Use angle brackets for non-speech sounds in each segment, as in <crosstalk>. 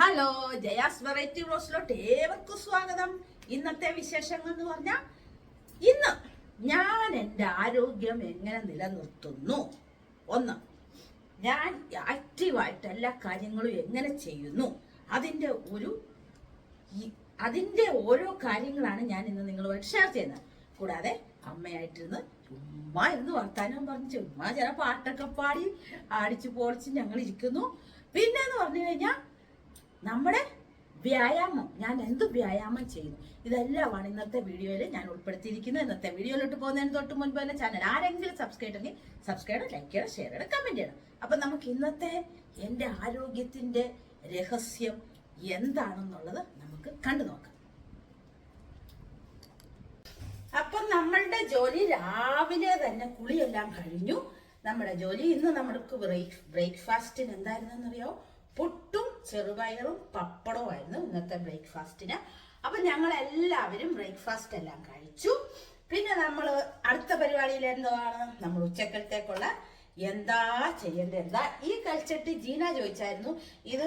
Hello Jaya's variety റോസിലോട്ട് ഏവർക്കും സ്വാഗതം. ഇന്നത്തെ വിശേഷങ്ങൾ എന്ന് പറഞ്ഞാൽ ഇന്ന് ഞാൻ എന്റെ ആരോഗ്യം എങ്ങനെ നിലനിർത്തുന്നു? ഒന്ന് ഞാൻ ആക്റ്റീവായിട്ട് എല്ലാ കാര്യങ്ങളും എങ്ങനെ ചെയ്യുന്നു? അതിന്റെ ഒരു അതിന്റെ ഓരോ കാര്യങ്ങളാണ് ഞാൻ ഇന്ന് നിങ്ങളുമായിട്ട് ഷെയർ ചെയ്യുന്നത്. കൂടാതെ അമ്മയായിട്ടിരുന്ന് ചുമ്മാ ഇരുന്ന് വർത്താനം പറഞ്ഞ് ചുമ്മാ ചില പാട്ടൊക്കെ പാടി അടിച്ചു പൊളിച്ച് ഞങ്ങൾ ഇരിക്കുന്നു പിന്നെ എന്ന് പറഞ്ഞു കഴിഞ്ഞാൽ നമ്മുടെ വ്യായാമം ഞാൻ എന്ത് വ്യായാമം ചെയ്യുന്നു? ഇതെല്ലാമാണ് ഇന്നത്തെ വീഡിയോയിൽ ഞാൻ ഉൾപ്പെടുത്തിയിരിക്കുന്നത്. ഇന്നത്തെ വീഡിയോയിലോട്ട് പോകുന്നതിന് തൊട്ട് മുൻപ് തന്നെ ചാനൽ ആരെങ്കിലും സബ്സ്ക്രൈബ് ചെയ്യണമെങ്കിൽ സബ്സ്ക്രൈബ് ലൈക്ക് ചെയ്യണം ഷെയർ ചെയ്യണം കമന്റ് ചെയ്യണം. അപ്പൊ നമുക്ക് ഇന്നത്തെ എന്റെ ആരോഗ്യത്തിന്റെ രഹസ്യം എന്താണെന്നുള്ളത് നമുക്ക് കണ്ടു നോക്കാം. അപ്പൊ നമ്മളുടെ ജോലി രാവിലെ തന്നെ കുളിയെല്ലാം കഴിഞ്ഞു. നമ്മുടെ ജോലി ഇന്ന് നമ്മൾക്ക് ബ്രേക്ക് ബ്രേക്ക്ഫാസ്റ്റിന് എന്തായിരുന്നെന്നറിയോ പുട്ടും ചെറുപയറും പപ്പടവുമായിരുന്നു ഇന്നത്തെ ബ്രേക്ക്ഫാസ്റ്റിന്. അപ്പൊ ഞങ്ങൾ എല്ലാവരും ബ്രേക്ക്ഫാസ്റ്റ് എല്ലാം കഴിച്ചു. പിന്നെ നമ്മൾ അടുത്ത പരിപാടിയിൽ എന്താണ് നമ്മൾ ഉച്ചക്കലത്തേക്കുള്ള എന്താ ചെയ്യേണ്ടത്? എന്താ? ഈ കൽച്ചട്ടി ജീന ചോദിച്ചായിരുന്നു. ഇത്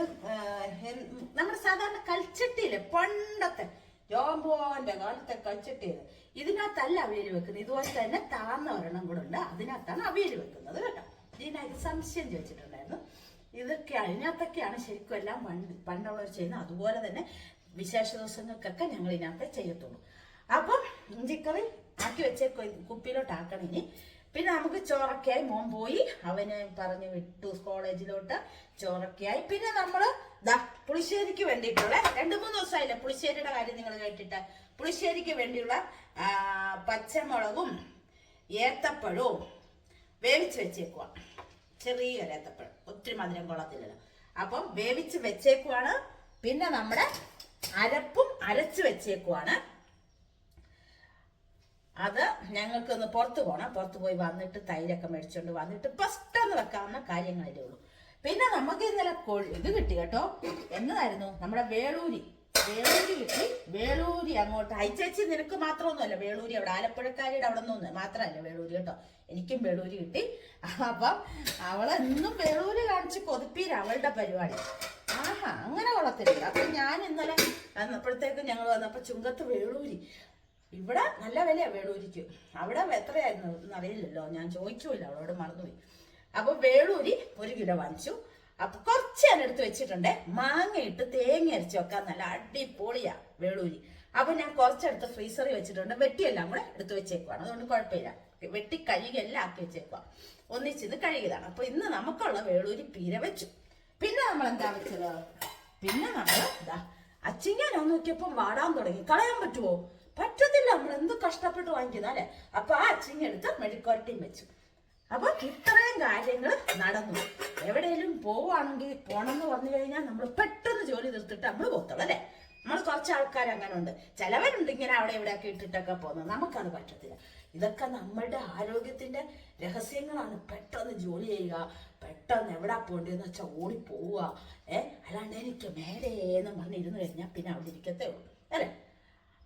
നമ്മൾ സാധാരണ കൽച്ചട്ടിയില്ലേ? പണ്ടത്തെ ജോംബോന്റെ കാലത്തെ കൽച്ചട്ടിയത് ഇതിനകത്തല്ല അവിയൽ വെക്കുന്നത്. ഇതുപോലെ തന്നെ താന്ന ഒരെണ്ണം കൂടെ ഉണ്ട്. അതിനകത്താണ് അവിയൽ വെക്കുന്നത് കേട്ടോ. ജീന ഇത് സംശയം ചോദിച്ചിട്ടുണ്ടായിരുന്നു ഇതൊക്കെയാണ് അതിനകത്തൊക്കെയാണ് ശരിക്കും എല്ലാം പണ്ട് പണ്ടുള്ളവർ ചെയ്യുന്നത്. അതുപോലെ തന്നെ വിശേഷ ദിവസങ്ങൾക്കൊക്കെ ഞങ്ങൾ ഇതിനകത്തെ ചെയ്യത്തുള്ളൂ. അപ്പം ഇഞ്ചിക്കറി ആക്കി വെച്ച കുപ്പിയിലോട്ട് ആക്കണം ഇനി. പിന്നെ നമുക്ക് ചോറൊക്കെയായി മോൻ പോയി. അവന് പറഞ്ഞു വിട്ടു കോളേജിലോട്ട് ചോറൊക്കെയായി. പിന്നെ നമ്മൾ ദാ പുളിശ്ശേരിക്ക് വേണ്ടിയിട്ടുള്ള രണ്ട് മൂന്ന് ദിവസമായില്ലേ പുളിശ്ശേരിയുടെ കാര്യം നിങ്ങൾ കേട്ടിട്ട്. പുളിശ്ശേരിക്ക് വേണ്ടിയുള്ള പച്ചമുളകും ഏത്തപ്പഴവും വേവിച്ച് വെച്ചേക്കുവാ. ചെറിയൊരു ഏത്തപ്പഴം ഒത്തിരി മധുരം കൊള്ളത്തില്ലല്ലോ. അപ്പം വേവിച്ച് വെച്ചേക്കുവാണ്. പിന്നെ നമ്മുടെ അരപ്പും അരച്ച് വെച്ചേക്കുവാണ്. അത് ഞങ്ങൾക്കൊന്ന് പുറത്ത് പോകണം പുറത്ത് പോയി വന്നിട്ട് തൈരൊക്കെ മേടിച്ചുകൊണ്ട് വന്നിട്ട് ഫസ്റ്റ് ഒന്ന് വെക്കാവുന്ന കാര്യങ്ങളേ ഉള്ളൂ. പിന്നെ നമുക്ക് ഇന്നലെ ഇത് കിട്ടി കേട്ടോ. എന്നതായിരുന്നു? നമ്മുടെ വേളൂരി. വേളൂരി കിട്ടി വേളൂരി അങ്ങോട്ട്. അയച്ചേച്ചി നിനക്ക് മാത്രമൊന്നുമല്ല വേളൂരി അവിടെ ആലപ്പുഴക്കാരിയുടെ അവിടെ നിന്നൊന്നും മാത്രമല്ല വേളൂരി കേട്ടോ. എനിക്കും വേളൂരി കിട്ടി. അപ്പം അവളെന്നും വേളൂരി കാണിച്ച് കൊതിപ്പീര അവളുടെ പരിപാടി. ആഹാ അങ്ങനെ കൊള്ളത്തില്ല. അപ്പൊ ഞാൻ ഇന്നലെ വന്നപ്പോഴത്തേക്ക് ഞങ്ങൾ വന്നപ്പോ ചുങ്കത്ത് വേളൂരി. ഇവിടെ നല്ല വിലയാ വേളൂരിക്ക്. അവിടെ എത്രയായിരുന്നു എന്നറിയില്ലല്ലോ. ഞാൻ ചോദിച്ചില്ല അവളോട് മറന്നുപോയി. അപ്പൊ വേളൂരി ഒരു കിലോ വാങ്ങിച്ചു. അപ്പൊ കുറച്ച് ഞാൻ എടുത്ത് വെച്ചിട്ടുണ്ട്. മാങ്ങ ഇട്ട് തേങ്ങ അരച്ച് വെക്കാൻ നല്ല അടിപൊളിയാ വെളൂരി അപ്പൊ ഞാൻ കുറച്ചെടുത്ത് ഫ്രീസറിൽ വെച്ചിട്ടുണ്ട്. വെട്ടിയെല്ലാം കൂടെ എടുത്ത് വെച്ചേക്കുവാണ്. അതുകൊണ്ട് കുഴപ്പമില്ല. വെട്ടി കഴുകി എല്ലാം ആക്കി വെച്ചേക്കുക ഒന്നിച്ചിത് കഴുകിയതാണ്. അപ്പൊ ഇന്ന് നമുക്കുള്ള വേളൂരി പീര വെച്ചു. പിന്നെ നമ്മൾ എന്താ വെച്ചത്? പിന്നെ നമ്മൾ എന്താ അച്ചിങ്ങാനോ നോക്കിയപ്പോ വാടാൻ തുടങ്ങി. കളയാൻ പറ്റുമോ പറ്റത്തില്ല. നമ്മൾ എന്ത് കഷ്ടപ്പെട്ട് വാങ്ങിക്കുന്ന അപ്പൊ ആ അച്ചിങ്ങ എടുത്ത് മെഡിക്കോട്ടയും വെച്ചു. അപ്പൊ ഇത്രയും കാര്യങ്ങൾ നടന്നു. എവിടെയെങ്കിലും പോവാണെങ്കിൽ എന്ന് പറഞ്ഞു കഴിഞ്ഞാൽ നമ്മൾ പെട്ടെന്ന് ജോലി തീർത്തിട്ട് നമ്മൾ പോത്തുള്ളൂ അല്ലേ? നമ്മൾ കുറച്ച് ആൾക്കാർ അങ്ങനെ ഉണ്ട്. ചിലവരുണ്ട് ഇങ്ങനെ അവിടെ ഇവിടെ ഒക്കെ ഇട്ടിട്ടൊക്കെ പോകുന്നത്. നമുക്കത് പറ്റത്തില്ല. ഇതൊക്കെ നമ്മളുടെ ആരോഗ്യത്തിന്റെ രഹസ്യങ്ങളാണ്. പെട്ടെന്ന് ജോലി ചെയ്യുക പെട്ടെന്ന് എവിടെ പോകേണ്ടതെന്ന് വെച്ചാൽ ഓടി പോവുക. ഏ? അല്ലാണ്ട് എനിക്ക് മേലേന്ന് പറഞ്ഞ് ഇരുന്ന് കഴിഞ്ഞാൽ പിന്നെ അവിടെ ഇരിക്കത്തേ ഉള്ളൂ അല്ലേ?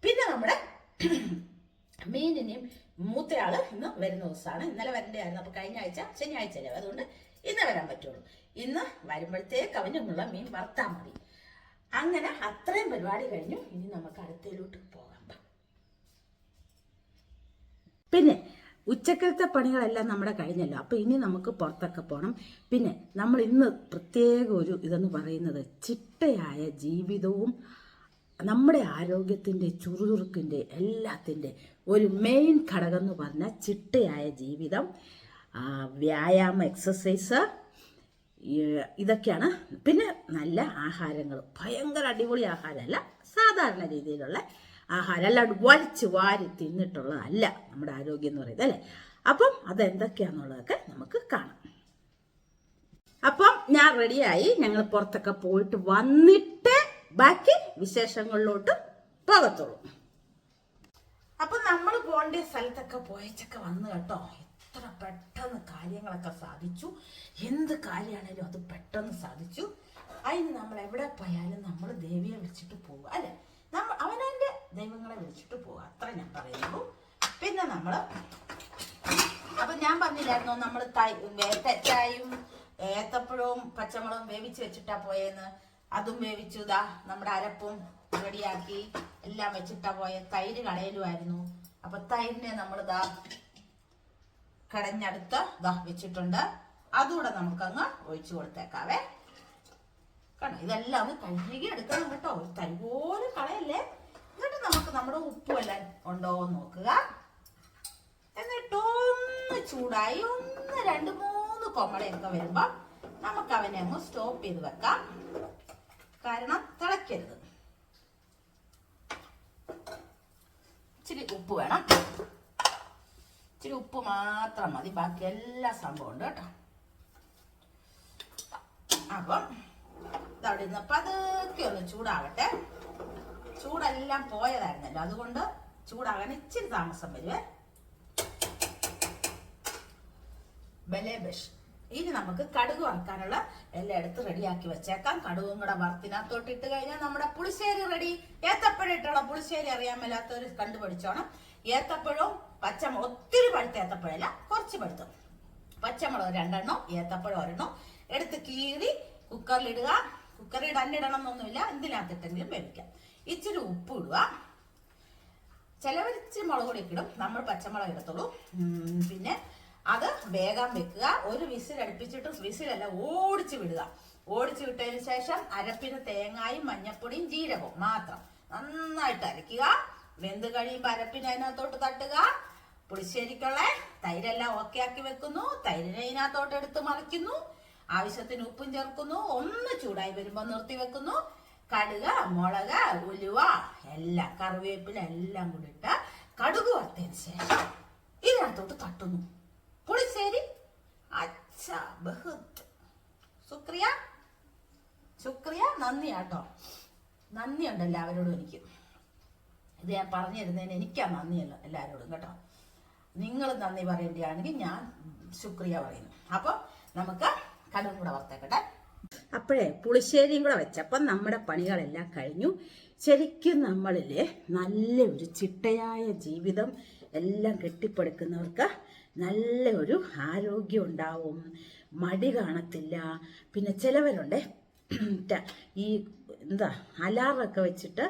പിന്നെ നമ്മുടെ <clears throat> മീനിനെയും മൂത്തയാൾ ഇന്ന് വരുന്ന ദിവസമാണ്. ഇന്നലെ വരേണ്ടതായിരുന്നു. അപ്പൊ കഴിഞ്ഞ ആഴ്ച ശനിയാഴ്ച അല്ലേ? അതുകൊണ്ട് ഇന്ന് വരാൻ പറ്റുള്ളൂ. ഇന്ന് വരുമ്പോഴത്തേക്ക് അവനുള്ള മീൻ വറുത്താൽ മതി. അങ്ങനെ അത്രയും പരിപാടി കഴിഞ്ഞു. ഇനി നമുക്ക് അടുത്തയിലോട്ട് പോകാം. പിന്നെ ഉച്ചക്കലത്തെ പണികളെല്ലാം നമ്മുടെ കഴിഞ്ഞല്ലോ. അപ്പോൾ ഇനി നമുക്ക് പുറത്തൊക്കെ പോകണം പിന്നെ നമ്മൾ ഇന്ന് പ്രത്യേക ഒരു ഇതെന്ന് പറയുന്നത് ചിട്ടയായ ജീവിതവും നമ്മുടെ ആരോഗ്യത്തിന്റെ ചുറുചുറുക്കിന്റെ എല്ലാത്തിന്റെ ഒരു മെയിൻ ഘടകം എന്ന് പറഞ്ഞാൽ ചിട്ടയായ ജീവിതം. വ്യായാമ എക്സസൈസ് ഇതൊക്കെയാണ്. പിന്നെ നല്ല ആഹാരങ്ങൾ. ഭയങ്കര അടിപൊളി ആഹാരമല്ല സാധാരണ രീതിയിലുള്ള ആഹാരം. അല്ലാണ്ട് വലിച്ചു വാരി തിന്നിട്ടുള്ളതല്ല നമ്മുടെ ആരോഗ്യം എന്ന് പറയുന്നത് അല്ലേ? അപ്പം അതെന്തൊക്കെയാണെന്നുള്ളതൊക്കെ നമുക്ക് കാണാം. അപ്പം ഞാൻ റെഡിയായി ഞങ്ങൾ പുറത്തൊക്കെ പോയിട്ട് വന്നിട്ട് ബാക്കി വിശേഷങ്ങളിലോട്ട് പോകത്തുള്ളൂ. അപ്പം നമ്മൾ പോകേണ്ട സ്ഥലത്തൊക്കെ പോയച്ചൊക്കെ വന്നു കേട്ടോ. എത്ര പെട്ടെന്ന് കാര്യങ്ങളൊക്കെ സാധിച്ചു? എന്ത് കാര്യമാണേലും അത് പെട്ടെന്ന് സാധിച്ചു. അതിന് നമ്മൾ എവിടെ പോയാലും നമ്മൾ ദേവിയെ വിളിച്ചിട്ട് പോവുക അല്ലെ? നമ്മൾ അവനവന്റെ ദൈവങ്ങളെ വിളിച്ചിട്ട് പോവുക. അത്ര ഞാൻ പറയുള്ളൂ പിന്നെ നമ്മൾ അപ്പൊ ഞാൻ പറഞ്ഞില്ലായിരുന്നോ നമ്മൾ തെറ്റായും ഏത്തപ്പഴവും പച്ചമുളകും വേവിച്ച് വെച്ചിട്ടാ പോയെന്ന്? അതും വേവിച്ചു ഇതാ നമ്മുടെ അരപ്പും റെഡിയാക്കി എല്ലാം വെച്ചിട്ടാ പോയ. തൈര് കടയിലുമായിരുന്നു. അപ്പൊ തൈരിനെ നമ്മൾ ഇതാ കടഞ്ഞടുത്ത് ഇതാ വെച്ചിട്ടുണ്ട്. അതുകൂടെ നമുക്കങ്ങ് ഒഴിച്ചു കൊടുത്തേക്കാവേ. കണ്ടോ ഇതെല്ലാം ഒന്ന് കഴുകി എടുക്കണം കേട്ടോ. ഒരു തരി പോലും കളയല്ലേ? എന്നിട്ട് നമുക്ക് നമ്മുടെ ഉപ്പുമെല്ലാം ഉണ്ടോ എന്ന് നോക്കുക. എന്നിട്ടൊന്ന് ചൂടായി ഒന്ന് രണ്ട് മൂന്ന് കൊമളയൊക്കെ വരുമ്പോ നമുക്ക് അവനെ അങ്ങ് സ്റ്റോപ്പ് ചെയ്ത് വെക്കാം. കാരണം തിളയ്ക്കരുത്. ഇച്ചിരി ഉപ്പ് വേണം. ഇച്ചിരി ഉപ്പ് മാത്രം മതി. ബാക്കി എല്ലാ സംഭവം ഉണ്ട് കേട്ടോ. അപ്പം അവിടെ നിന്ന് പതുക്കെ ഒന്ന് ചൂടാവട്ടെ. ചൂടെല്ലാം പോയതായിരുന്നല്ലോ. അതുകൊണ്ട് ചൂടാകാൻ ഇച്ചിരി താമസം വരുവേ. ബലേബഷ് ഇനി നമുക്ക് കടുക് വറുക്കാനുള്ള എല്ലാം എടുത്ത് റെഡിയാക്കി വെച്ചേക്കാം. കടുകും കൂടെ വറുത്തിനകത്തോട്ട് ഇട്ട് കഴിഞ്ഞാൽ നമ്മുടെ പുളിശ്ശേരി റെഡി ഏത്തപ്പഴം ഇട്ടുള്ള പുളിശ്ശേരി അറിയാൻ മേലാത്തവർ കണ്ടുപിടിച്ചോണം ഏത്തപ്പഴവും പച്ചമുളക് ഒത്തിരി പഴുത്ത ഏത്തപ്പഴമല്ല കുറച്ച് പഴുത്തു. പച്ചമുളക് രണ്ടെണ്ണം ഏത്തപ്പഴം ഒരെണ്ണം. എടുത്ത് കീറി കുക്കറിലിടുക. കുക്കറിൽ ഇടന്നിടണം എന്നൊന്നുമില്ല എന്തിനകത്തിട്ടെങ്കിലും വേവിക്കാം. ഇച്ചിരി ഉപ്പ് ഇടുക ചിലവർ ഇച്ചിരി മുളക് പൊടി ഇടും നമ്മൾ പച്ചമുളക് ഇടത്തുള്ളൂ. പിന്നെ അത് വേഗം വെക്കുക. ഒരു വിസിൽ അടുപ്പിച്ചിട്ട് വിസിലല്ല ഓടിച്ചു വിടുക. ഓടിച്ചു വിട്ടതിന് ശേഷം അരപ്പിന് തേങ്ങായും മഞ്ഞപ്പൊടിയും ജീരകവും മാത്രം നന്നായിട്ട് അരയ്ക്കുക വെന്ത് കഴിയുമ്പോൾ അരപ്പിന് അതിനകത്തോട്ട് തട്ടുക. പുളിശ്ശേരിക്കുള്ള തൈരെല്ലാം ഓക്കെ ആക്കി വെക്കുന്നു. തൈരിനെ ഇതിനകത്തോട്ട് എടുത്ത് മറിക്കുന്നു. ആവശ്യത്തിന് ഉപ്പും ചേർക്കുന്നു. ഒന്ന് ചൂടായി വരുമ്പോൾ നിർത്തി വെക്കുന്നു. കടുക് മുളക് ഉലുവ എല്ലാം കറിവേപ്പില എല്ലാം കൂടി ഇട്ട് കടുക് വറുത്തതിന് ശേഷം ഇതിനകത്തോട്ട് തട്ടുന്നു. പുളിശ്ശേരി അച്ഛ ബഹുത്. ശുക്രിയ ശുക്രിയ നന്ദി കേട്ടോ നന്ദിയുണ്ട് എല്ലാവരോടും എനിക്ക്. ഇത് ഞാൻ പറഞ്ഞു തരുന്നതിന് എനിക്കാ നന്ദിയല്ല എല്ലാവരോടും കേട്ടോ. നിങ്ങൾ നന്ദി പറയേണ്ടിയാണെങ്കിൽ ഞാൻ ശുക്രിയ പറയുന്നു. അപ്പോൾ നമുക്ക് കടുകും കൂടെ വറുത്തേക്കട്ടെ. അപ്പോഴേ പുളിശ്ശേരിയും കൂടെ വെച്ചപ്പം നമ്മുടെ പണികളെല്ലാം കഴിഞ്ഞു. ശരിക്കും നമ്മളിലെ നല്ല ഒരു ചിട്ടയായ ജീവിതം എല്ലാം കെട്ടിപ്പടുക്കുന്നവർക്ക് നല്ല ഒരു ആരോഗ്യം ഉണ്ടാവും. മടി കാണത്തില്ല. പിന്നെ ചിലവരുണ്ട് ഈ എന്താ അലാറൊക്കെ വെച്ചിട്ട്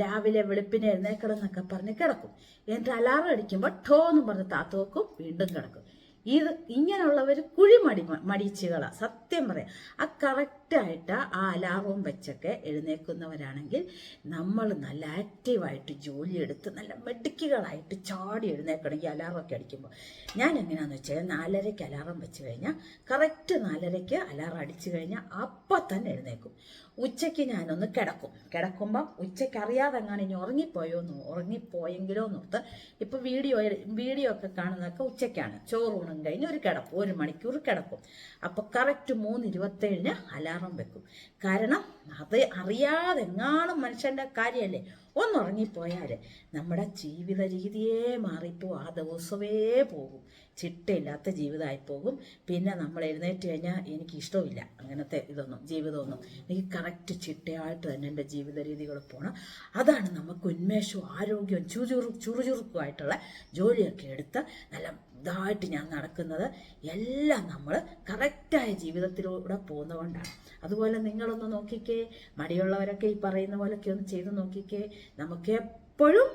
രാവിലെ വെളുപ്പിനെ എഴുന്നേക്കണം എന്നൊക്കെ പറഞ്ഞ് കിടക്കും. എന്നിട്ട് അലാറം അടിക്കുമ്പോൾ ടോ എന്ന് പറഞ്ഞ് താത്തു വെക്കും വീണ്ടും കിടക്കും. ഇത് ഇങ്ങനെയുള്ളവർ കുഴി മടി മടിച്ചുകളാ. സത്യം പറയാം. ആ കറക്റ്റായിട്ട് ആ അലാറവും വെച്ചൊക്കെ എഴുന്നേൽക്കുന്നവരാണെങ്കിൽ നമ്മൾ നല്ല ആക്റ്റീവായിട്ട് ജോലിയെടുത്ത് നല്ല മെടുക്കുകളായിട്ട് ചാടി എഴുന്നേൽക്കണമെങ്കിൽ അലാറമൊക്കെ അടിക്കുമ്പോൾ ഞാൻ എങ്ങനെയാണെന്ന് വെച്ചാൽ നാലരയ്ക്ക് അലാറം വെച്ച് കഴിഞ്ഞാൽ കറക്റ്റ് നാലരയ്ക്ക് അലാറം അടിച്ചു കഴിഞ്ഞാൽ അപ്പം തന്നെ എഴുന്നേക്കും ഉച്ചയ്ക്ക് ഞാനൊന്ന് കിടക്കും. കിടക്കുമ്പം ഉച്ചയ്ക്ക് അറിയാതെ എങ്ങാനും ഇനി ഉറങ്ങിപ്പോയോ എന്ന് ഉറങ്ങിപ്പോയെങ്കിലോ എന്നോർത്ത് ഇപ്പം വീഡിയോ വീഡിയോ ഒക്കെ കാണുന്നതൊക്കെ ഉച്ചയ്ക്കാണ്. ചോറൂണും കഴിഞ്ഞ് ഒരു കിടപ്പ് ഒരു മണിക്കൂർ കിടക്കും. അപ്പോൾ കറക്റ്റ് മൂന്ന് ഇരുപത്തേഴിന് അലാറം വെക്കും. കാരണം അത് അറിയാതെ എങ്ങാനും മനുഷ്യന്റെ കാര്യമല്ലേ? ഒന്ന് ഉറങ്ങിപ്പോയാൽ നമ്മുടെ ജീവിത രീതിയേ മാറിപ്പോവും ആ ദിവസമേ പോകും. ചിട്ടയില്ലാത്ത ജീവിതമായി പോകും പിന്നെ നമ്മൾ എഴുന്നേറ്റ് കഴിഞ്ഞാൽ എനിക്ക് ഇഷ്ടമില്ല അങ്ങനത്തെ ഇതൊന്നും ജീവിതമൊന്നും. എനിക്ക് കറക്റ്റ് ചിട്ടയായിട്ട് തന്നെ എന്റെ ജീവിത രീതികൾ പോകണം അതാണ് നമുക്ക് ഉന്മേഷവും ആരോഗ്യവും ചുറുചുറു ചുറുചുറുക്കുമായിട്ടുള്ള ജോലിയൊക്കെ എടുത്ത് നല്ല ഇതായിട്ട് ഞാൻ നടക്കുന്നത് എല്ലാം നമ്മൾ കറക്റ്റായ ജീവിതത്തിലൂടെ പോകുന്നതുകൊണ്ടാണ്. അതുപോലെ നിങ്ങളൊന്ന് നോക്കിക്കേ മടിയുള്ളവരൊക്കെ ഈ പറയുന്ന പോലൊക്കെ ഒന്ന് ചെയ്ത് നോക്കിക്കേ നമുക്ക് എപ്പോഴും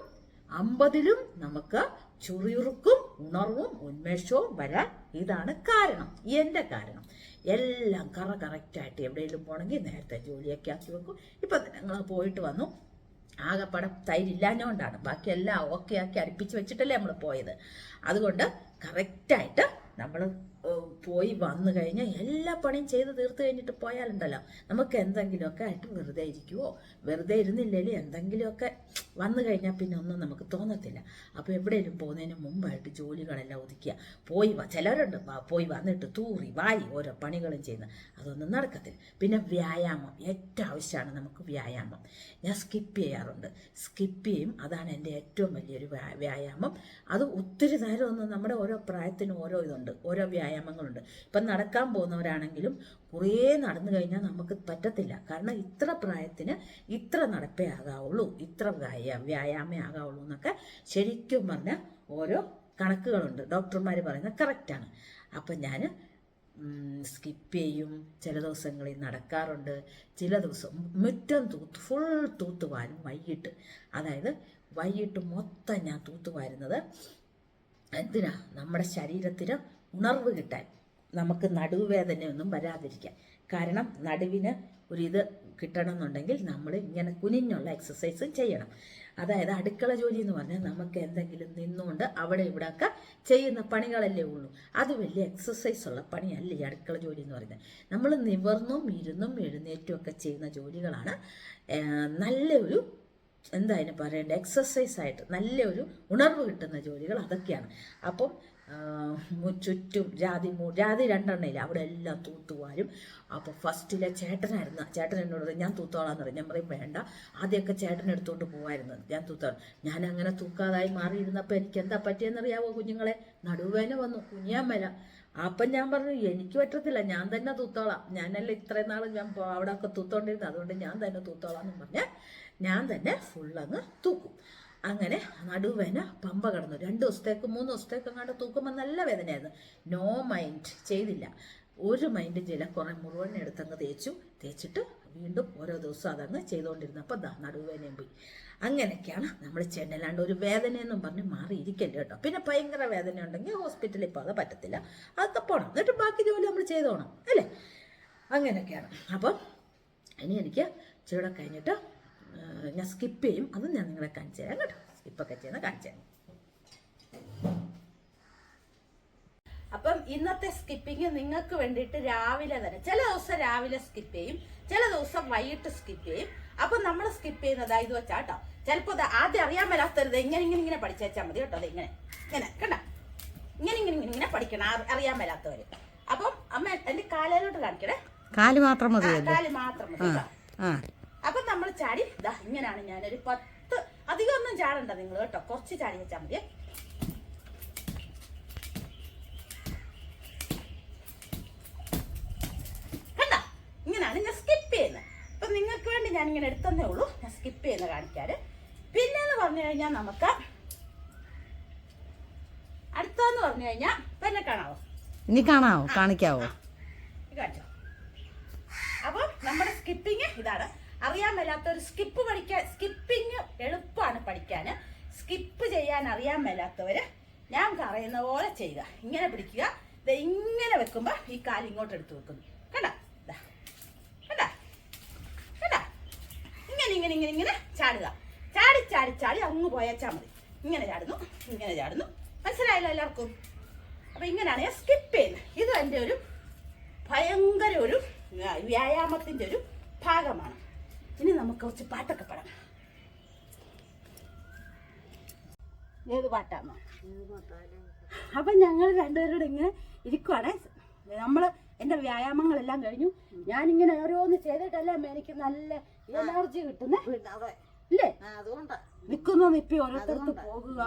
അമ്പതിലും നമുക്ക് ചുറിയുറുക്കും ഉണർവും ഉന്മേഷവും വരാൻ ഇതാണ് കാരണം എന്റെ കാരണം. എല്ലാം കറ കറക്റ്റായിട്ട് എവിടെയെങ്കിലും പോകണമെങ്കിൽ നേരത്തെ ജോലിയൊക്കെ ആക്കി വെക്കും. ഇപ്പം ഞങ്ങൾ പോയിട്ട് വന്നു. ആകെപ്പടം തൈരില്ലാഞ്ഞുകൊണ്ടാണ് ബാക്കിയെല്ലാം ഓക്കെ ആക്കി അടുപ്പിച്ച് വെച്ചിട്ടല്ലേ നമ്മൾ പോയത്. അതുകൊണ്ട് കറക്റ്റായിട്ട് നമ്മൾ പോയി വന്നു കഴിഞ്ഞാൽ എല്ലാ പണിയും ചെയ്ത് തീർത്ത് കഴിഞ്ഞിട്ട് പോയാലുണ്ടല്ലോ. നമുക്ക് എന്തെങ്കിലുമൊക്കെ ആയിട്ട് വെറുതെ ഇരിക്കുവോ? വെറുതെ ഇരുന്നില്ലെങ്കിൽ എന്തെങ്കിലുമൊക്കെ വന്നു കഴിഞ്ഞാൽ പിന്നെ ഒന്നും നമുക്ക് തോന്നത്തില്ല. അപ്പോൾ എവിടെയെങ്കിലും പോകുന്നതിന് മുമ്പായിട്ട് ജോലികളെല്ലാം ഒതുക്കുക പോയി ചിലരുണ്ട് പോയി വന്നിട്ട് തൂറി വായി ഓരോ പണികളും ചെയ്യുന്ന. അതൊന്നും നടക്കത്തില്ല. പിന്നെ വ്യായാമം. ഏറ്റവും ആവശ്യമാണ് നമുക്ക് വ്യായാമം. ഞാൻ സ്കിപ്പ് ചെയ്യാറുണ്ട്. സ്കിപ്പ് ചെയ്യും. അതാണ് എന്റെ ഏറ്റവും വലിയൊരു വ്യാ- വ്യായാമം. അത് ഒത്തിരി നേരം ഒന്നും നമ്മുടെ ഓരോ പ്രായത്തിനും ഓരോ ഇതുണ്ട്. ഓരോ വ്യായാമങ്ങളുണ്ട് ഇപ്പം നടക്കാൻ പോകുന്നവരാണെങ്കിലും കുറേ നടന്നു കഴിഞ്ഞാൽ നമുക്ക് പറ്റത്തില്ല. കാരണം ഇത്ര പ്രായത്തിന് ഇത്ര നടപ്പേ ആകാവുള്ളൂ. ഇത്ര വ്യായ വ്യായാമേ ആകാവുള്ളൂ എന്നൊക്കെ ശരിക്കും പറഞ്ഞാൽ ഓരോ കണക്കുകളുണ്ട്. ഡോക്ടർമാർ പറയുന്നത് കറക്റ്റാണ്. അപ്പം ഞാൻ സ്കിപ്പ് ചെയ്യും. ചില ദിവസങ്ങളിൽ നടക്കാറുണ്ട്. ചില ദിവസം മുറ്റം തൂത്ത് ഫുൾ തൂത്ത് വാരും വൈകിട്ട്. അതായത് വൈകിട്ട് മൊത്തം ഞാൻ തൂത്ത് വാരുന്നത് എന്തിനാ? നമ്മുടെ ശരീരത്തിന് ഉണർവ് കിട്ടാൻ നമുക്ക് നടുവേദനയൊന്നും വരാതിരിക്കാൻ. കാരണം നടുവിന് ഒരു ഇത് കിട്ടണമെന്നുണ്ടെങ്കിൽ നമ്മൾ ഇങ്ങനെ കുനിഞ്ഞുള്ള എക്സസൈസ് ചെയ്യണം. അതായത് അടുക്കള ജോലി എന്ന് പറഞ്ഞാൽ നമുക്ക് എന്തെങ്കിലും നിന്നുകൊണ്ട് അവിടെ ഇവിടെയൊക്കെ ചെയ്യുന്ന പണികളല്ലേ ഉള്ളൂ. അത് വലിയ എക്സസൈസ് ഉള്ള പണിയല്ല ഈ അടുക്കള ജോലി എന്ന് പറയുന്നത്. നമ്മൾ നിവർന്നും ഇരുന്നും എഴുന്നേറ്റും ഒക്കെ ചെയ്യുന്ന ജോലികളാണ് നല്ലൊരു എന്താ അതിന് പറയേണ്ടത്? എക്സസൈസ് ആയിട്ട് നല്ലൊരു ഉണർവ് കിട്ടുന്ന ജോലികൾ അതൊക്കെയാണ്. അപ്പം ചുറ്റും ജാതി മൂ ജാതി രണ്ടെണ്ണയില്ല? അവിടെ എല്ലാം തൂത്തുവാരും. അപ്പോൾ ഫസ്റ്റിലെ ചേട്ടനായിരുന്നു. ചേട്ടൻ എന്നോട് ഞാൻ തൂത്തോളാന്ന് പറയും. ഞാൻ പറയും വേണ്ട. ആദ്യമൊക്കെ ചേട്ടൻ എടുത്തോണ്ട് പോവായിരുന്നു. ഞാൻ തൂത്തോളാം ഞാൻ അങ്ങനെ തൂക്കാതായി മാറിയിരുന്നപ്പോൾ എനിക്ക് എന്താ പറ്റിയെന്നറിയാവോ കുഞ്ഞുങ്ങളെ? നടുവേന വന്നു. കുഞ്ഞാൻ മേല അപ്പം ഞാൻ പറഞ്ഞു എനിക്ക് പറ്റത്തില്ല. ഞാൻ തന്നെ തൂത്തോളാം. ഞാനല്ല ഇത്രയും നാൾ ഞാൻ അവിടെ ഒക്കെ തൂത്തോണ്ടിരുന്നത്. അതുകൊണ്ട് ഞാൻ തന്നെ തൂത്തോളാം എന്ന് പറഞ്ഞാൽ ഞാൻ തന്നെ ഫുള്ളങ്ങ് തൂക്കും. അങ്ങനെ നടുവേന പമ്പ കടന്നു. രണ്ട് ദിവസത്തേക്ക് മൂന്ന് ദിവസത്തേക്ക് അങ്ങോട്ട് തൂക്കുമ്പോൾ നല്ല വേദനയായിരുന്നു. നോ മൈൻഡ് ചെയ്തില്ല. ഒരു മൈൻഡ് ചെയ്യില്ല. കുറേ മുഴുവൻ എടുത്തങ്ങ് തേച്ചു. തേച്ചിട്ട് വീണ്ടും ഓരോ ദിവസം അതങ്ങ് ചെയ്തുകൊണ്ടിരുന്നപ്പോൾ ദാ നടുവേനയും പോയി. അങ്ങനെയൊക്കെയാണ് നമ്മൾ ചെയ്യേണ്ടത് അല്ലാണ്ട് ഒരു വേദനയെന്നും പറഞ്ഞ് മാറിയിരിക്കല്ലേ കേട്ടോ. പിന്നെ ഭയങ്കര വേദന ഉണ്ടെങ്കിൽ ഹോസ്പിറ്റലിൽ പോകാതെ പറ്റത്തില്ല. അതൊക്കെ പോകണം എന്നിട്ട് ബാക്കി ജോലി നമ്മൾ ചെയ്തോണം. അല്ലേ? അങ്ങനെയൊക്കെയാണ്. അപ്പം ഇനി എനിക്ക് ഇച്ചിരി കഴിഞ്ഞിട്ട് ഞാൻ സ്കിപ്പ് ചെയ്യും. അതും ഞാൻ നിങ്ങളെ കാണിച്ചു തരാം കേട്ടോ. സ്കിപ്പൊക്കെ ചെയ്യുന്ന കാണിച്ചു തരാം. അപ്പം ഇന്നത്തെ സ്കിപ്പിംഗ് നിങ്ങൾക്ക് വേണ്ടിയിട്ട് രാവിലെ തന്നെ ചില ദിവസം രാവിലെ സ്കിപ്പ് ചെയ്യും ചില ദിവസം വൈകിട്ട് സ്കിപ്പ് ചെയ്യും. അപ്പം നമ്മൾ സ്കിപ്പ് ചെയ്യുന്നത് ഇത് വെച്ചാ കേട്ടോ ചിലപ്പോൾ ആദ്യം അറിയാൻ വരാത്തരുത് ഇങ്ങനെ ഇങ്ങനെ ഇങ്ങനെ പഠിച്ചേച്ചാൽ മതി കേട്ടോ അത് ഇങ്ങനെ. ഇങ്ങനെ കണ്ട? ഇങ്ങനെ ഇങ്ങനെ ഇങ്ങനെ ഇങ്ങനെ പഠിക്കണം അറിയാൻ മേലാത്തവര്. അപ്പം അമ്മ എന്റെ കാലയിലോട്ട് കാണിക്കണേ. കാൽ മാത്രം മതി കാൽ മാത്രം മതി ആ. അപ്പൊ നമ്മൾ ചാടി ഇതാ ഇങ്ങനെയാണ് ഞാനൊരു പത്ത് അധികം ഒന്നും ചാടണ്ട നിങ്ങൾ കേട്ടോ. കുറച്ച് ചാടി വെച്ചാൽ മതി. കണ്ട? ഇങ്ങനെയാണ് ഞാൻ സ്കിപ്പ് ചെയ്യുന്നത്. അപ്പൊ നിങ്ങൾക്ക് വേണ്ടി ഞാൻ ഇങ്ങനെ എടുത്തന്നേ ഉള്ളൂ. ഞാൻ സ്കിപ്പ് ചെയ്യുന്ന കാണിക്കാറ് പിന്നെ എന്ന് പറഞ്ഞു കഴിഞ്ഞാൽ നമുക്ക് അടുത്തതെന്ന് പറഞ്ഞു കഴിഞ്ഞാൽ പിന്നെ കാണാവോ? ഇനി കാണാവോ? കാണിക്കാവോ? കാണിച്ചോ. അപ്പൊ നമ്മുടെ സ്കിപ്പിങ് ഇതാണ്. അറിയാൻ ഒരു സ്കിപ്പ് പഠിക്കാൻ സ്കിപ്പിങ് എളുപ്പമാണ് പഠിക്കാൻ സ്കിപ്പ് ചെയ്യാൻ അറിയാൻ മേലാത്തവര് ഞാൻ പറയുന്ന പോലെ ചെയ്യുക. ഇങ്ങനെ പിടിക്കുക. ഇത് ഇങ്ങനെ വെക്കുമ്പോൾ ഈ കാൽ ഇങ്ങോട്ട് എടുത്ത് വെക്കുന്നു. കണ്ട? ഇങ്ങനെ ഇങ്ങനെ ഇങ്ങനെ ഇങ്ങനെ ചാടുക. ചാടി ചാടി ചാടി അങ്ങ് പോയച്ചാൽ മതി. ഇങ്ങനെ ചാടുന്നു ഇങ്ങനെ ചാടുന്നു. മനസ്സിലായല്ലോ എല്ലാവർക്കും? അപ്പൊ ഇങ്ങനെയാണ് ഞാൻ സ്കിപ്പ് ചെയ്യുന്നത്. ഇത് എന്റെ ഒരു ഭയങ്കര ഒരു വ്യായാമത്തിന്റെ ഒരു ഭാഗമാണ്. നമുക്ക് കുറച്ച് പാട്ടൊക്കെ പാടാം. ഏത് പാട്ടാണോ അപ്പൊ ഞങ്ങൾ രണ്ടുപേരോട് ഇങ്ങനെ ഇരിക്കുവാണേ. നമ്മൾ എന്റെ വ്യായാമങ്ങളെല്ലാം കഴിഞ്ഞു. ഞാനിങ്ങനെ ഓരോന്ന് ചെയ്തിട്ടല്ലേ എനിക്ക് നല്ല എനർജി കിട്ടുന്നേ. ഇല്ലേ? നിക്കുന്ന നിപ്പി ഓരോരുത്തർക്ക് പോകുക.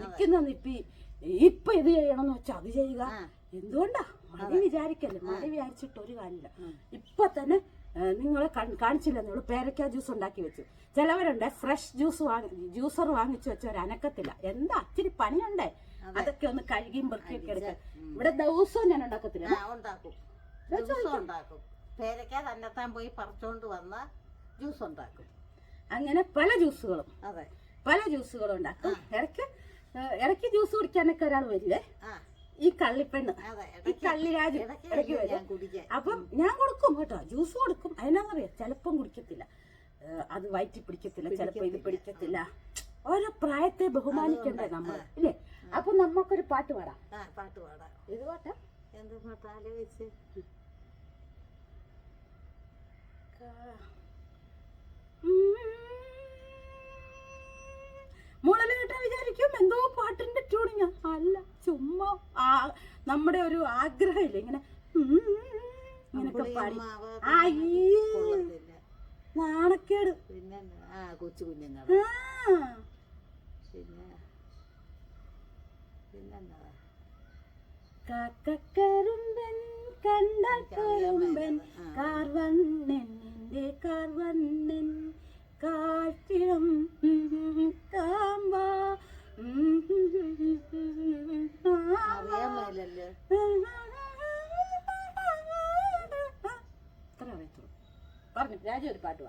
നിക്കുന്ന നിപ്പി ഇപ്പൊ ഇത് ചെയ്യണമെന്ന് വെച്ചാൽ അത് ചെയ്യുക. എന്തുകൊണ്ടാ? മടി വിചാരിക്കല്ലേ? മടി വിചാരിച്ചിട്ട് ഒരു കാര്യമില്ല ഇപ്പൊ തന്നെ നിങ്ങളെ കാണിച്ചില്ല നിങ്ങൾ പേരക്ക ജ്യൂസ് ഉണ്ടാക്കി വെച്ചു. ചിലവരുണ്ട് ഫ്രഷ് ജ്യൂസ് വാങ്ങി ജ്യൂസർ വാങ്ങിച്ചു വെച്ചവർ അനക്കത്തില്ല. എന്താ അച്ചിരി പണിയുണ്ടേ? അതൊക്കെ ഒന്ന് കഴുകിയും വൃത്തിയൊക്കെ എടുക്കുക ഇവിടെ ദിവസവും ഞാൻ ഉണ്ടാക്കത്തില്ല. ഉണ്ടാക്കും. പേരക്ക തന്നെത്താൻ പോയി പറിച്ചോണ്ട് വന്ന ജ്യൂസ് ഉണ്ടാക്കും. അങ്ങനെ പല ജ്യൂസുകളും. അതെ. പല ജ്യൂസുകളും ഉണ്ടാക്കും. ഇടയ്ക്ക് ഇടയ്ക്ക് ജ്യൂസ് കുടിക്കാനൊക്കെ ഒരാൾ വരുവേ ആ. ഈ കള്ളിപ്പെണ്ണ്. ഈ കള്ളിരാജ് ഇടയ്ക്ക് വരും. അപ്പം ഞാൻ കൊടുക്കും കേട്ടോ. ജ്യൂസ് കൊടുക്കും. അതിനാന്നറിയാം ചിലപ്പം കുടിക്കത്തില്ല. അത് വയറ്റി പിടിക്കത്തില്ല. ചിലപ്പോ ഇത് പിടിക്കത്തില്ല. ഓരോ പ്രായത്തെ ബഹുമാനിക്കണ്ടേ നമ്മൾ ഇല്ലേ? അപ്പൊ നമ്മക്കൊരു പാട്ട് പാടാം. പാട്ട് പാടാം. ഇത് പാട്ടാ? എന്ത് കേട്ടാ വിചാരിക്കും എന്തോ പാട്ടിന്റെ ട്യൂണിങ് അല്ല. ചുമ്മാ ആ നമ്മുടെ ഒരു ആഗ്രഹമില്ല? ഇങ്ങനെ ഇങ്ങനൊക്കെ പാടി. നാണക്കേട്. പിന്നെ ആ കൊച്ചു കുഞ്ഞുങ്ങൾ പിന്നെ പിന്നെന്താ കണ്ടാൽ. കാർവണ്ണൻ എന്റെ കാർവണ്ണൻ കാട്ടിടം കാമ്പ. ഒരു പാട്ട്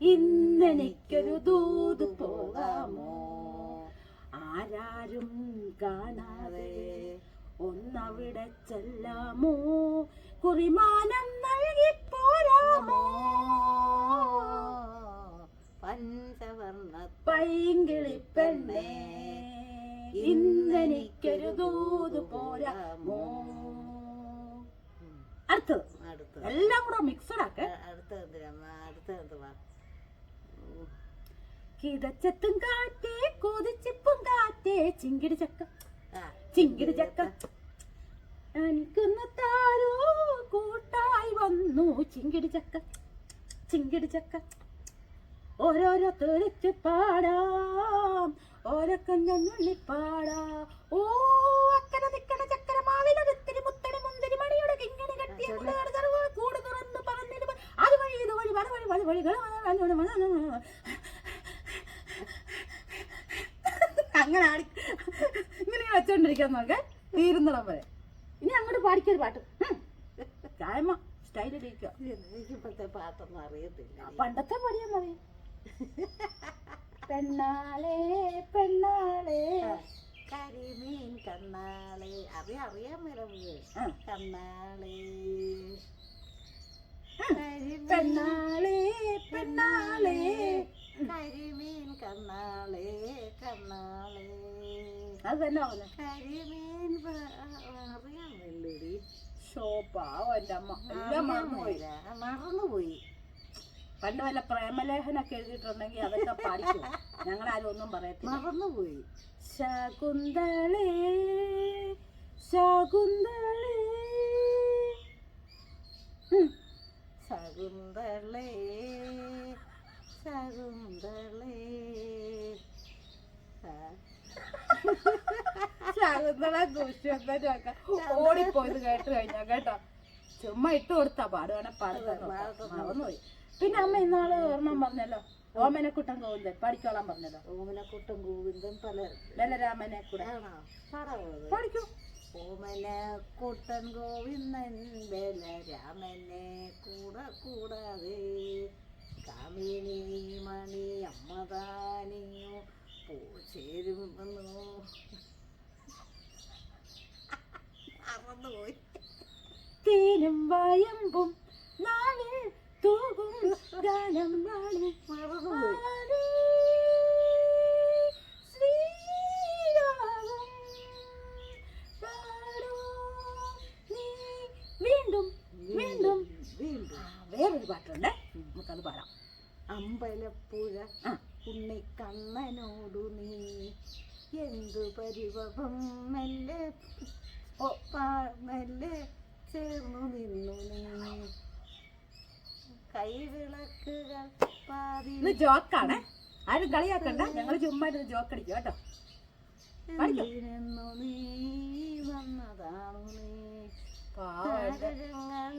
ഇന്നെനിക്കൊരു ദൂത് പോകാമോ? ആരാരും കാണാതെ ഒന്നവിടെ ചെല്ലാമോ? കുറിമാനം പൈങ്കിളി പെണ്ണേ ഇന്നെനിക്കൊരു ദൂത് പോരാമോ അടുത്തത്. അടുത്ത എല്ലാം കൂടെ മിക്സഡ് ആക്കേ. കിതച്ചത്തും കാറ്റേ കൊതിച്ചിപ്പും കാറ്റേ ചിങ്കിടി ചക്ക. ചിങ്കിടി ചക്ക. എനിക്കൊന്ന് താരോ കൂട്ടായി വന്നു ചിങ്കിടി ചക്ക. ചിങ്കിടി ചക്ക. ഓരോരോ തെളിച്ച് പാടാം. ഓരോ കഞ്ഞുള്ളി പാടാം. ഓ അക്കര നിക്കണ ചക്കര മാവിനൊരുത്തിരി മുത്തടി മുന്തിരി മണിയുടെ കിങ്ങിണി കെട്ടിയ കൂട് തുറന്ന് പറന്നിരുന്നു അത് വഴി ഇത് വഴി വല വഴി വഴി വഴികൾ അങ്ങനെ ആടി ഇങ്ങനെ വെച്ചോണ്ടിരിക്കാൻ നോക്കെ. തീരുന്നിടം വരെ. ഇനി അങ്ങോട്ട് പാടിക്കൊരു പാട്ട്. ചായമ്മ സ്റ്റൈലിരിക്കുക എനിക്കിപ്പോഴത്തെ പാട്ടൊന്നും അറിയത്തില്ല. പണ്ടത്തെ പാടിയാ മതി. <laughs> പെണ്ണാളെ പെണ്ണാളെ. കരിമീൻ കണ്ണാളെ അറിയ അറിയാൻ ആ. കണ്ണാളെ പെണ്ണാളെ പെണ്ണാളെ. കരിമീൻ കണ്ണാളെ കണ്ണാളെ അത് തന്നെ കരിമീൻ അറിയാൻ വേണ്ടി ഷോപ്പാ എന്റെ അമ്മ. എല്ലാം മറന്നുപോയി. മറന്നുപോയി. പണ്ട് വല്ല പ്രേമലേഖനൊക്കെ എഴുതിയിട്ടുണ്ടെങ്കിൽ അതൊക്കെ പാടിക്കും ഞങ്ങളാരും ഒന്നും പറയത്തില്ല. മറന്നുപോയി. ശകുന്തളേ ശകുന്തളേ. ശകുന്തളേ ശകുന്തളേ. ശകുന്തള ദുഷ്യന്തനൊക്കെ ഓടിപ്പോയത് കേട്ട് കഴിഞ്ഞാ കേട്ടോ. ചുമ്മാ ഇട്ട് കൊടുത്താ പാടുവാണെ പാടുന്നു പിന്നെ അമ്മ ഇന്നാൾ ഓർമ്മ പറഞ്ഞല്ലോ. ഓമനക്കുട്ടൻ ഗോവിന്ദൻ. പഠിക്കോളാൻ പറഞ്ഞല്ലോ. ഓമനക്കുട്ടൻ ഗോവിന്ദൻ പല ബലരാമനെ കൂടെ. ആണോ? ഓമനെ പഠിക്കൂ ഓമനക്കുട്ടൻ ഗോവിന്ദൻ ബലരാമനെ കൂടെ കൂടാതെ കാമിനി മണി അമ്മതാനിയോ ചേരുമെന്നു <laughs> മറന്നുപോയി. തേനും വയമ്പും നാളിൽ തൂകും ഗാനം നാളിൽ വീണ്ടും വീണ്ടും. വേറൊരു പാട്ടുണ്ട്. നമുക്കത് പാടാം. അമ്പലപ്പുഴ. ഉണ്ണിക്കണ്ണനോടു നീ എന്തു പരിഭവം? മെല്ലെ മെല്ലെ ചേർന്നു നിന്നു നീ കൈവിളക്കുകൾ ഇന്ന് ജോക്കാണ്. ആരും കളിയാക്കണ്ട. ഞങ്ങൾ ചുമ്മാ ഇരുന്ന് ജോക്ക് അടിക്കും കേട്ടോ. പഠിക്കോ? നീ വന്നതാണു നീ. താരകങ്ങൾ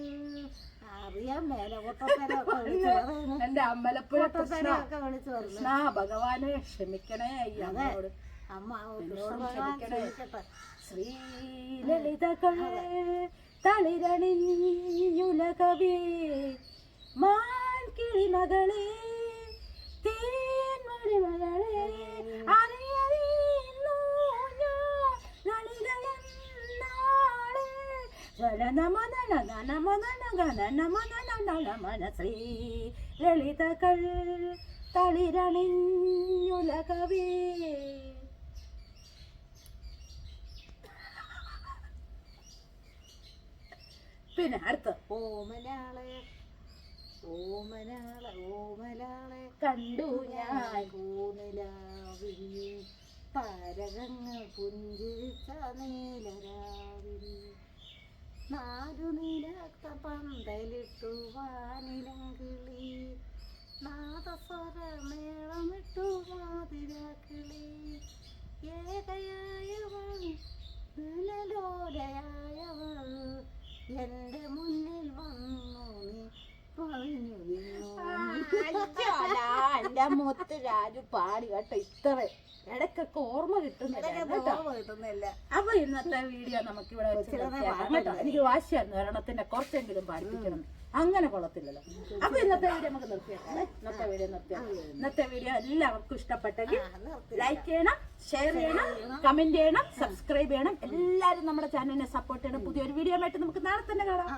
അറിയാൻ മേലെ പൊട്ടത്തരമൊക്കെ <laughs> വിളിച്ചു പറയുന്നു എന്റെ അമ്പലപ്പുഴ കൃഷ്ണ. പൊട്ടത്തരമൊക്കെ വിളിച്ചു പറഞ്ഞു. ഭഗവാനെ ക്ഷമിക്കണേ ഈ അമ്മയോട്. അമ്മ ക്ഷമിക്കണേ. ക്ഷമിക്കട്ടെ. തളിരണിഞ്ഞുലകവേ മാൻകിളി മകളെ തേൻമൊഴി മകളെ അറിയറിയുന്നു ഞാൻ ഗണനമനന ശ്രീ ലളിതകൾ തളിരണിഞ്ഞുലകവേ പിന്നെ അടുത്ത്. ഓമനാളെ ഓമനാളെ ഓമനാളെ കണ്ടു ഞാൻ. പൂനിലാവിൽ താരകങ്ങൾ പുഞ്ചിരിച്ച നീലരാവിൽ നാലു നിലത്ത പന്തലിട്ടു വാനിലങ്കിളി നാദസ്വര മേളമിട്ടു മാതിരാക്കിളി ഏകയായവൾ എന്റെ മുത്ത് രാജു പാടി കേട്ടോ ഇത്ര. ഇടയ്ക്കൊക്കെ ഓർമ്മ കിട്ടുന്നില്ല അപ്പൊ ഇന്നത്തെ വീഡിയോ നമുക്ക് ഇവിടെ കേട്ടോ. എനിക്ക് വാശിയായിരുന്നു ഒരെണ്ണത്തിന്റെ കുറച്ചെങ്കിലും പാടിപ്പിക്കണം. അങ്ങനെ കൊള്ളത്തില്ലല്ലോ. അപ്പൊ ഇന്നത്തെ വീഡിയോ നമുക്ക് നിർത്തിയേക്കാം. ഇന്നത്തെ വീഡിയോ നിർത്തിയാക്കാം ഇന്നത്തെ വീഡിയോ എല്ലാവർക്കും ഇഷ്ടപ്പെട്ടെങ്കിൽ ലൈക്ക് ചെയ്യണം ഷെയർ ചെയ്യണം കമന്റ് ചെയ്യണം സബ്സ്ക്രൈബ് ചെയ്യണം. എല്ലാരും നമ്മുടെ ചാനലിനെ സപ്പോർട്ട് ചെയ്യണം. പുതിയൊരു വീഡിയോ ആയിട്ട് നമുക്ക് നാളെ തന്നെ കാണാം.